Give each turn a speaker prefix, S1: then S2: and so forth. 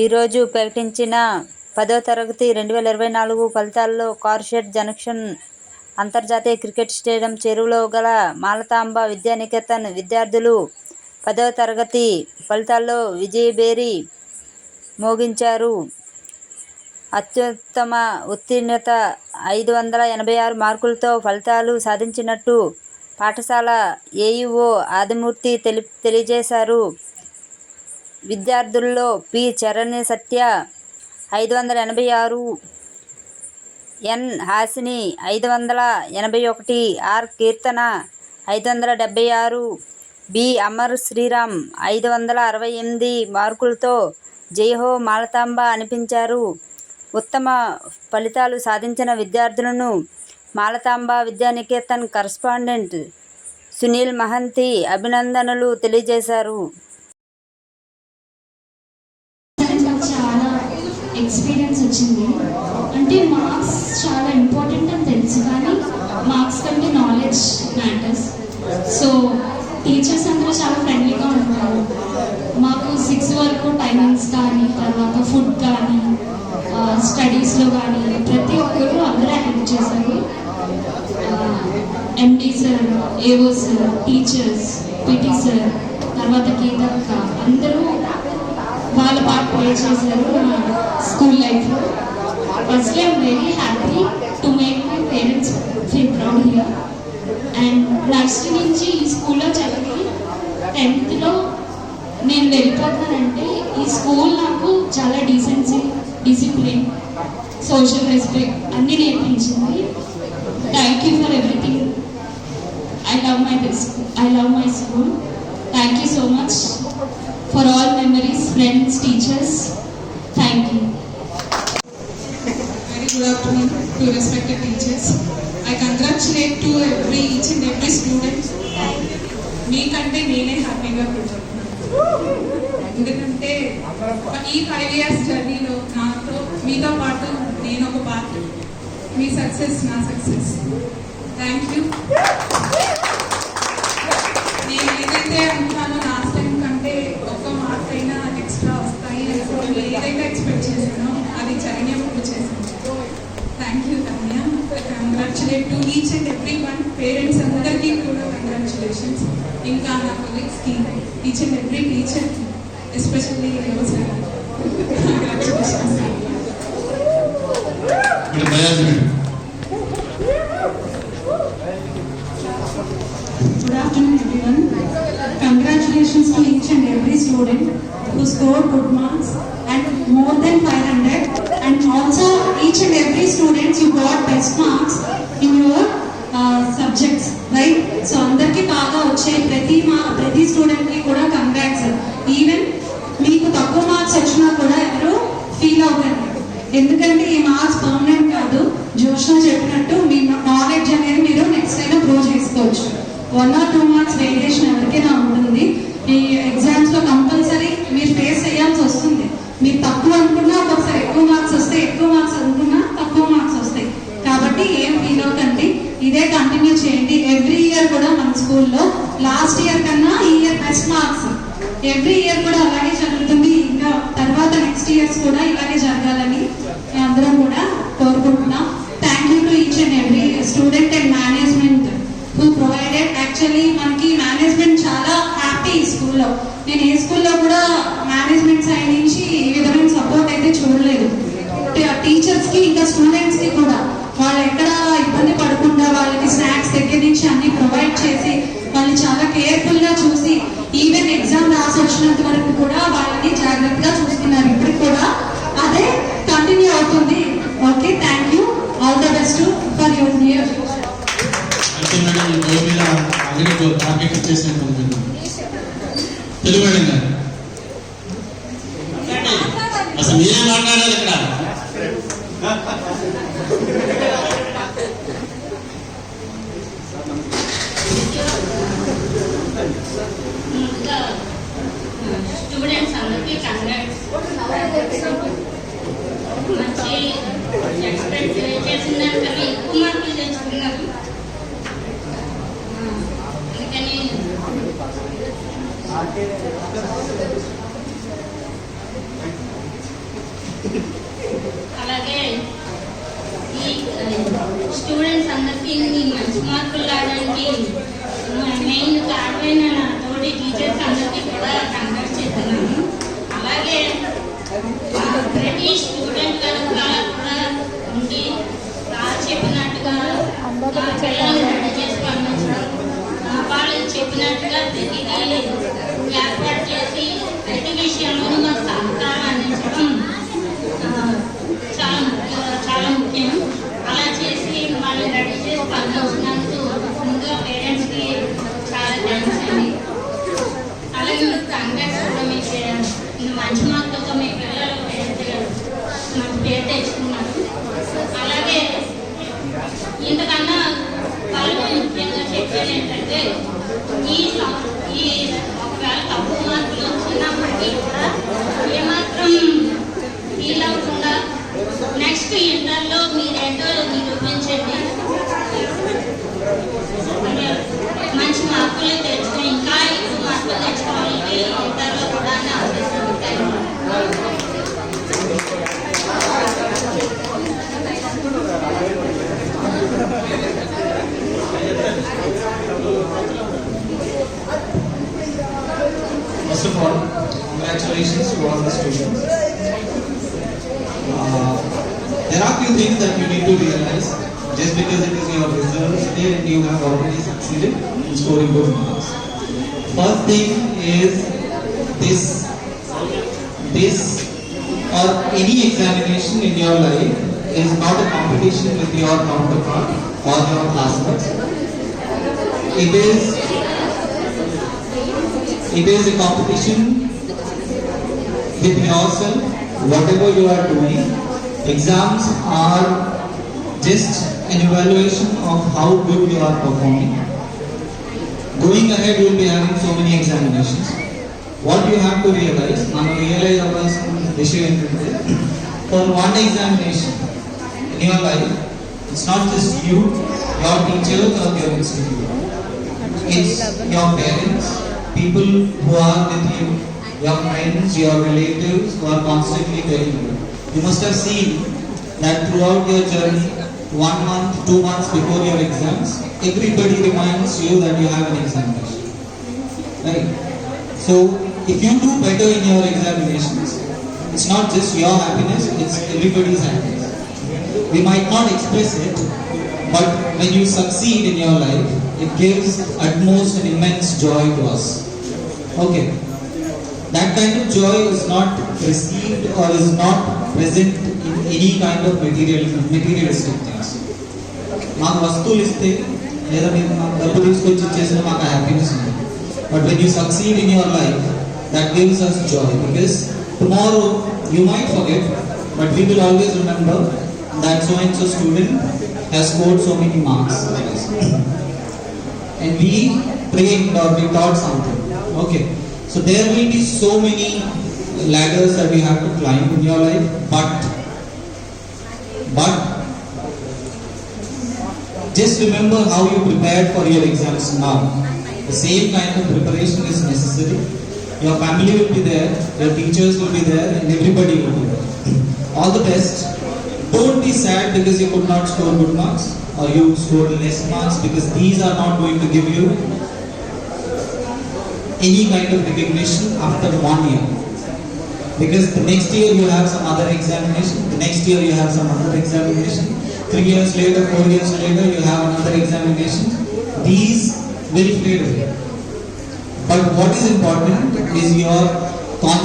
S1: ఈరోజు ప్రకటించిన పదో తరగతి రెండు వేల ఇరవై నాలుగు ఫలితాల్లో కార్షెడ్ జంక్షన్ అంతర్జాతీయ క్రికెట్ స్టేడియం చెరువులో గల మాలతాంబ విద్యానికేతన్ విద్యార్థులు పదవ తరగతి ఫలితాల్లో విజయబేరి మోగించారు. అత్యుత్తమ ఉత్తీర్ణత ఐదు వందల ఎనభై ఆరు మార్కులతో ఫలితాలు సాధించినట్టు పాఠశాల ఏఈఓ ఆదిమూర్తి తెలి తెలియజేశారు. విద్యార్థుల్లో పి. చరణ్ సత్య ఐదు వందల ఎనభై ఆరు ఎన్. హాసిని ఐదు వందల ఎనభై ఒకటి ఆర్. కీర్తన ఐదు వందల డెబ్బై ఆరు బి. అమర్ శ్రీరామ్ ఐదు వందల అరవై ఎనిమిది మార్కులతో జైహో మాలతాంబ అనిపించారు. ఉత్తమ ఫలితాలు సాధించిన విద్యార్థులను మాలతాంబ విద్యానికేతన్ కరస్పాండెంట్ సునీల్ మహంతి అభినందనలు తెలియజేశారు.
S2: ఎక్స్పీరియన్స్ వచ్చింది. అంటే మార్క్స్ చాలా ఇంపార్టెంట్ అని తెలుసు కానీ మార్క్స్ కంటే నాలెడ్జ్ మ్యాటర్స్ సో టీచర్స్ అందరూ చాలా ఫ్రెండ్లీగా ఉంటారు. మాకు సిక్స్ వరకు టైమింగ్స్ కానీ తర్వాత ఫుడ్ కానీ స్టడీస్లో కానీ ప్రతి ఒక్కరు అందరూ హెల్ప్ చేశారు ఎండి సార్ ఏవో సార్ టీచర్స్ పిటి సార్ తర్వాత గీతక్క అందరూ వాళ్ళు బాగా ప్లే చేశారు నా స్కూల్ లైఫ్లో first I'm very happy to make my parents feel proud here and nursery నుంచి ఈ స్కూల్లో చదివి టెన్త్లో నేను వెళ్ళిపోతానంటే ఈ స్కూల్ నాకు చాలా డీసెన్సీ డిసిప్లిన్ సోషల్ రెస్పెక్ట్ అన్నీ నేర్పించింది. Thank you for everything I love my I love my school thank you so much for all memories friends teachers thank you
S3: very good afternoon to respected teachers I congratulate to every each and every student మీకంటే నేనే హ్యాపీగా కూర్చుంటున్నాను ఎందుకంటే ఈ five years జర్నీలో నాతో మీతో పాటు నేను ఒక పార్ట్ మీ సక్సెస్ నా success thank you congratulate to each and every one parents అందరికీ కూడా కంగ్రాచులేషన్స్ ఇంకా నా కొలీగ్స్కి each and every teacher especially sir congratulations
S4: ఇక్కడ దయాజుడు
S5: Good afternoon, everyone. Congratulations to each and every student who scored good marks and more than 500. వచ్చే ప్రతి మా ప్రతి స్టూడెంట్కి కూడా కంగ్రాట్స్ ఈవెన్ మీకు తక్కువ మార్క్స్ వచ్చినా కూడా ఎవరు ఫీల్ అవుతారు ఎందుకంటే ఈ మార్క్స్ పర్మనెంట్ కాదు. జోష్న చెప్పినట్టు మీ నాలెడ్జ్ అనేది మీరు నెక్స్ట్ అయినా గ్రో చేసుకోవచ్చు. One or two marks variation ఎవరికైనా ఉంటుంది ఈ ఎగ్జామ్స్లో కంపల్సరీ మీరు ఫేస్ చేయాల్సి వస్తుంది మీరు తక్కువ అనుకున్నా ఒక్కొక్కసారి ఎక్కువ మార్క్స్ వస్తాయి ఎక్కువ మార్క్స్ అనుకున్నా తక్కువ మార్క్స్ వస్తాయి కాబట్టి ఏం ఫీల్ అవుతండి ఇదే కంటిన్యూ చేయండి. ఎవ్రీ ఇయర్ కూడా మన స్కూల్లో లాస్ట్ ఇయర్ కన్నా ఈ year best marks every year కూడా అలాగే జరుగుతుంది. ఇంకా తర్వాత నెక్స్ట్ ఇయర్స్ కూడా ఇలాగే జరగాలని అందరం కూడా కోరుకుంటున్నాం. Thank you to each and every student and management who provided actually మనకి మేనేజ్మెంట్ చాలా హ్యాపీ స్కూల్లో. నేను ఏ స్కూల్లో కూడా మేనేజ్మెంట్ సైడ్ నుంచి ఈ విధమైన సపోర్ట్ అయితే చూడలేదు. టీచర్స్కి ఇంకా స్టూడెంట్స్కి కూడా. వాళ్ళు ఎక్కడ వాళ్ళని చాలా కేర్ఫుల్గా చూసి ఈవెన్ ఎగ్జామ్ రాసి వచ్చినంత వరకు కూడా వాళ్ళని జాగ్రత్తగా చూస్తున్నారు. ఇప్పుడు కూడా అదే కంటిన్యూ అవుతుంది.
S4: Okay thank you all the best for your year Telugu అసలు మీరే మాట్లాడాలి ఇక్కడ
S6: ఇంకా స్టూడెంట్స్ అందరికీ కంగ్రాట్స్ మంచి ఎక్స్పెక్ట్ చేసిన దానికన్నా ఎక్కువ మార్కులు తెచ్చుకున్నారు అందుకని అలాగే ఈ స్టూడెంట్స్ అందరికీ ఇన్ని మంచి మార్కులు రావడానికి మెయిన్ కారణమైన నా తోటి టీచర్స్ అందరికీ కూడా కంగ్రాట్స్ చెప్తున్నాను ప్రతి స్టూడెంట్ కూడా ఉండి చెప్పినట్టుగా ఆ రెడీ చేసి పంపించడం వాళ్ళు చెప్పినట్టుగా ప్రతిదీ ఏర్పాటు చేసి ప్రతి మాకు సహకారం అందించడం ఆ, చాలా ముఖ్య- చాలా ముఖ్యం అలా చేసి వాళ్ళు రెడీ చేసి పంపించినందుకు ముందుగా పేరెంట్స్కి చాలా థ్యాంక్స్ అండి అలాగే మీకు కంగ్రాట్స్ కూడా మీ పే- ఇన్ని మంచి మార్కులతో మీ పిల్లలు మంచి పేరు తెచ్చుకున్నాను అలాగే ఇంతకన్నా వాళ్ళు ముఖ్యంగా చెప్పేది ఏంటంటే ఈ ఈ
S7: Just because it is your results day and you have already succeeded in scoring good marks. First thing is this, this or any examination in your life is not a competition with your counterpart or your classmates. It is it is a competition with yourself, whatever you are doing. Exams are just an evaluation of how good you are performing. Going ahead, you will be having so many examinations. What you have to realize, మనం realise అవ్వాల్సిన విషయం ఏంటంటే for one examination in your life it's not just you your teachers or your institute it's your parents, people who are with you, your friends, your relatives who are constantly telling you. You must have seen that throughout your journey, one month, two months before your exams, everybody reminds you that you have an examination. Right? So, if you do better in your examinations, it's not just your happiness, it's everybody's happiness. We might not express it, but when you succeed in your life, it gives utmost and immense joy to us. Okay. That kind of joy is not received or is not present in any kind of material materialistic things. మాకు వస్తువులు ఇస్తే లేదా మీరు మాకు డబ్బు తీసుకొచ్చి ఇచ్చేసిన మాకు హ్యాపీనెస్ ఉంది but when you succeed in your life that gives us joy because tomorrow you might forget but we will always remember that so and so student has scored so many marks and we frame or we thought something okay So there will be so many ladders that you have to climb in your life, but but just remember how you prepared for your exams now. The same kind of preparation is necessary. Your family will be there, your teachers will be there, and everybody will be there. All the best. Don't be sad because you could not score good marks or you scored less marks because these are not going to give you any kind of recognition after one year. Because the next year you have some other examination, the next year you have some other examination, three years later, four years later you have another examination. These will fade away. But what is important is your constant